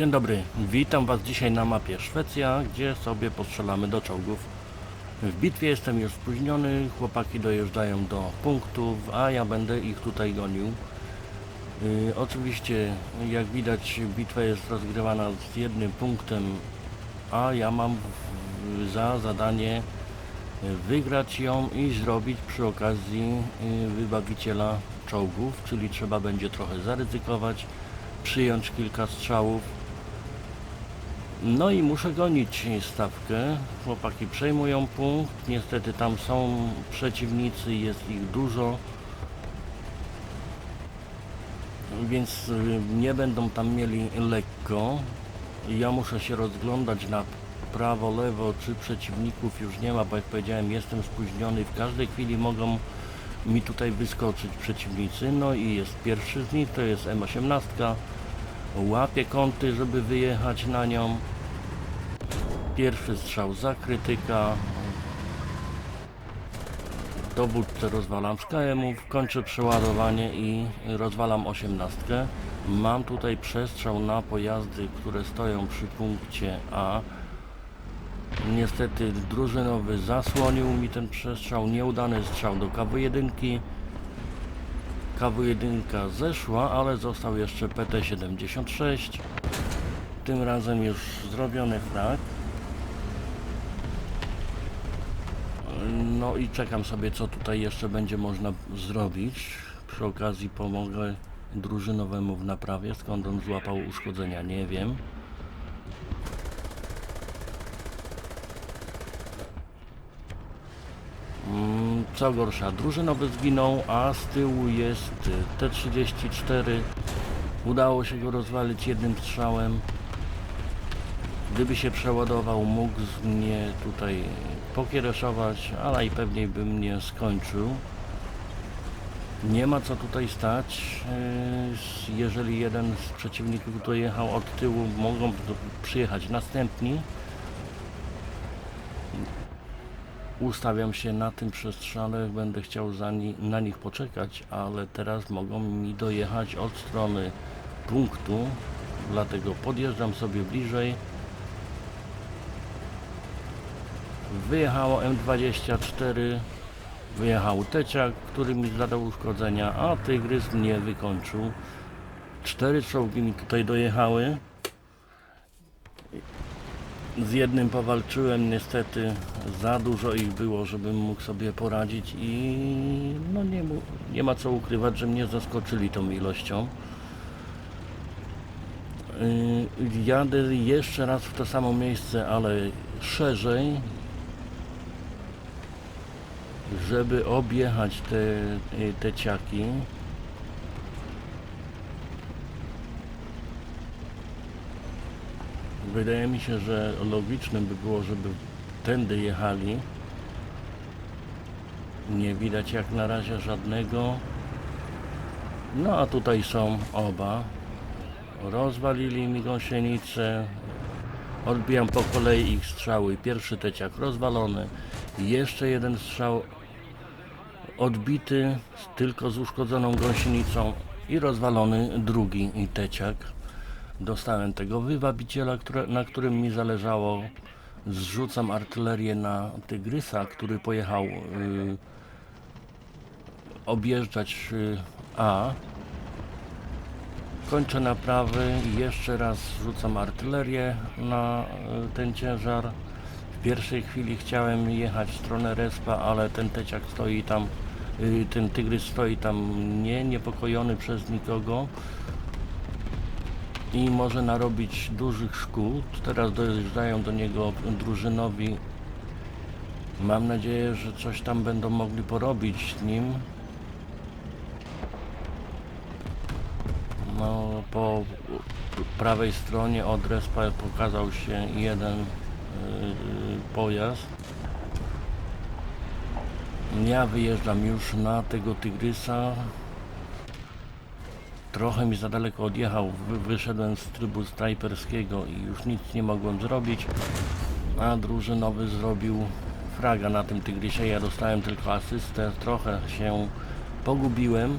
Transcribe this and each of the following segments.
Dzień dobry, witam Was dzisiaj na mapie Szwecja, gdzie sobie postrzelamy do czołgów. W bitwie jestem już spóźniony, chłopaki dojeżdżają do punktów, a ja będę ich tutaj gonił. Yy, oczywiście, jak widać, bitwa jest rozgrywana z jednym punktem, a ja mam za zadanie wygrać ją i zrobić przy okazji yy, wybawiciela czołgów, czyli trzeba będzie trochę zaryzykować, przyjąć kilka strzałów. No i muszę gonić stawkę. Chłopaki przejmują punkt. Niestety tam są przeciwnicy, jest ich dużo. Więc y, nie będą tam mieli lekko. Ja muszę się rozglądać na prawo, lewo, czy przeciwników już nie ma, bo jak powiedziałem, jestem spóźniony. W każdej chwili mogą mi tutaj wyskoczyć przeciwnicy. No i jest pierwszy z nich, to jest M18. Łapie kąty, żeby wyjechać na nią. Pierwszy strzał za krytyka. Dowódcę rozwalam z KM-ów, kończę przeładowanie i rozwalam osiemnastkę. Mam tutaj przestrzał na pojazdy, które stoją przy punkcie A. Niestety drużynowy zasłonił mi ten przestrzał, nieudany strzał do KW1. KW1 zeszła, ale został jeszcze PT-76. Tym razem już zrobiony frag. No i czekam sobie, co tutaj jeszcze będzie można zrobić. Przy okazji pomogę drużynowemu w naprawie. Skąd on złapał uszkodzenia, nie wiem. Mm, Co gorsza, drużynowy zginął, a z tyłu jest y, T-34. Udało się go rozwalić jednym strzałem. Gdyby się przeładował, mógł mnie tutaj pokiereszować, ale najpewniej by mnie skończył. Nie ma co tutaj stać. Yy, Jeżeli jeden z przeciwników dojechał od tyłu, mogą przyjechać następni. Ustawiam się na tym przestrzale, będę chciał ni na nich poczekać, ale teraz mogą mi dojechać od strony punktu, dlatego podjeżdżam sobie bliżej. Wyjechało M24, wyjechał Teciak, który mi zadał uszkodzenia, a Tygrys mnie wykończył. Cztery czołgi mi tutaj dojechały. Z jednym powalczyłem, niestety za dużo ich było, żebym mógł sobie poradzić i no nie, nie ma co ukrywać, że mnie zaskoczyli tą ilością. Yy, Jadę jeszcze raz w to samo miejsce, ale szerzej, żeby objechać te, y, te ciaki. Wydaje mi się, że logicznym by było, żeby tędy jechali. Nie widać jak na razie żadnego. No a tutaj są oba. Rozwalili mi gąsienicę. Odbijam po kolei ich strzały. Pierwszy teciak rozwalony. Jeszcze jeden strzał odbity, tylko z uszkodzoną gąsienicą i rozwalony drugi teciak. Dostałem tego wywabiciela, które, na którym mi zależało. Zrzucam artylerię na Tygrysa, który pojechał y, objeżdżać y, A. Kończę naprawy i jeszcze raz rzucam artylerię na y, ten ciężar. W pierwszej chwili chciałem jechać w stronę respa, ale ten teciak stoi tam, ten tygrys stoi tam nie, niepokojony przez nikogo i może narobić dużych szkód. Teraz dojeżdżają do niego drużynowi. Mam nadzieję, że coś tam będą mogli porobić z nim. No, po prawej stronie od respa pokazał się jeden yy, pojazd. Ja wyjeżdżam już na tego tygrysa. Trochę mi za daleko odjechał, wy, wyszedłem z trybu snajperskiego i już nic nie mogłem zrobić. A drużynowy zrobił fraga na tym tygrysie. Ja dostałem tylko asystę, trochę się pogubiłem.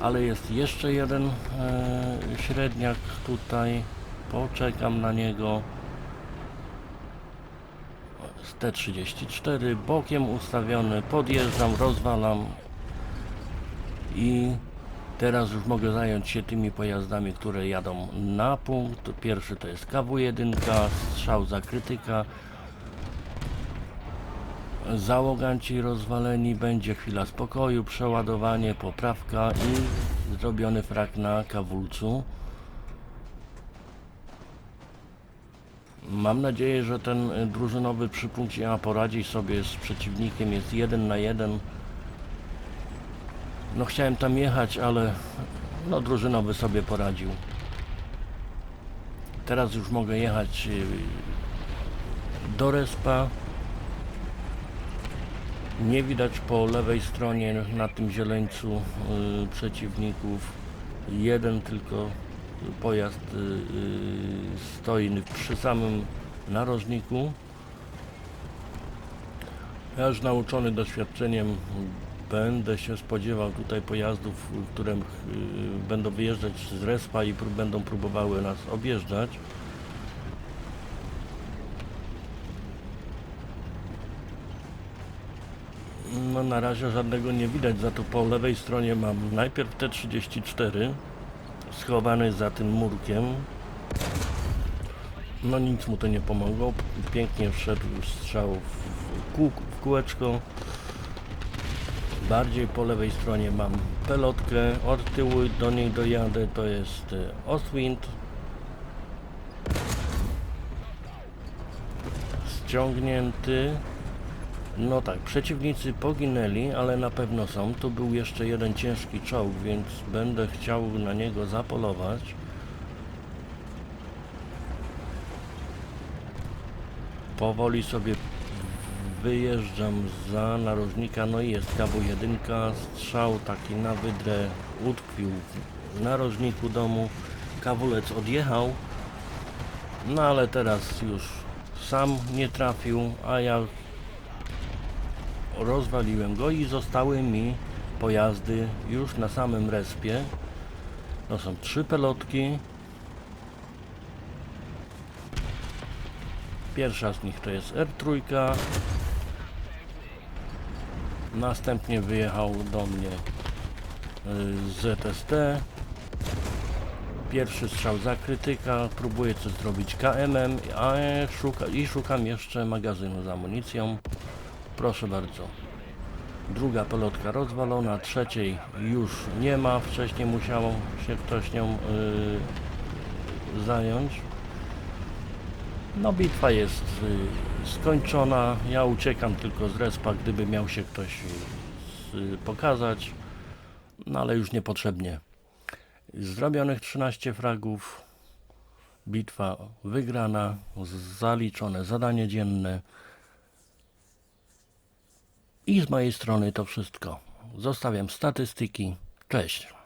ale jest jeszcze jeden e, średniak tutaj. Poczekam na niego. Z T34 bokiem ustawiony, podjeżdżam, rozwalam i teraz już mogę zająć się tymi pojazdami, które jadą na punkt. Pierwszy to jest KW1, strzał za krytyka. Załoganci rozwaleni, będzie chwila spokoju, przeładowanie, poprawka i zrobiony frak na kawulcu. Mam nadzieję, że ten y, drużynowy przy punkcie A poradzi sobie z przeciwnikiem, jest jeden na jeden. No chciałem tam jechać, ale no drużynowy sobie poradził. Teraz już mogę jechać y, do respa. Nie widać po lewej stronie na tym zieleńcu y, przeciwników. Jeden tylko pojazd y, y, stoi przy samym narożniku. Ja już nauczony doświadczeniem będę się spodziewał tutaj pojazdów, które y, będą wyjeżdżać z respa i będą próbowały nas objeżdżać. No na razie żadnego nie widać, za to po lewej stronie mam najpierw T34 schowany za tym murkiem. No nic mu to nie pomogło. Pięknie wszedł strzał w, kół, w kółeczko. Bardziej po lewej stronie mam pelotkę. Od tyłu do niej dojadę. To jest e, Ostwind. Ściągnięty. No tak, przeciwnicy poginęli, ale na pewno są. Tu był jeszcze jeden ciężki czołg, więc będę chciał na niego zapolować. Powoli sobie wyjeżdżam za narożnika, no i jest KW1, strzał taki na wydrę utkwił w narożniku domu, kawulec odjechał, no ale teraz już sam nie trafił, a ja rozwaliłem go i zostały mi pojazdy już na samym respie. To są trzy pelotki. Pierwsza z nich to jest R3. Następnie wyjechał do mnie y, ZST. Pierwszy strzał za krytyka. Próbuję coś zrobić KM-em, a szuka, i szukam jeszcze magazynu z amunicją. Proszę bardzo. Druga pelotka rozwalona, trzeciej już nie ma. Wcześniej musiał się ktoś nią yy, zająć. No bitwa jest y, skończona. Ja uciekam tylko z respa, gdyby miał się ktoś y, pokazać. No ale już niepotrzebnie. Zrobionych 13 fragów. Bitwa wygrana, zaliczone zadanie dzienne. I z mojej strony to wszystko. Zostawiam statystyki. Cześć.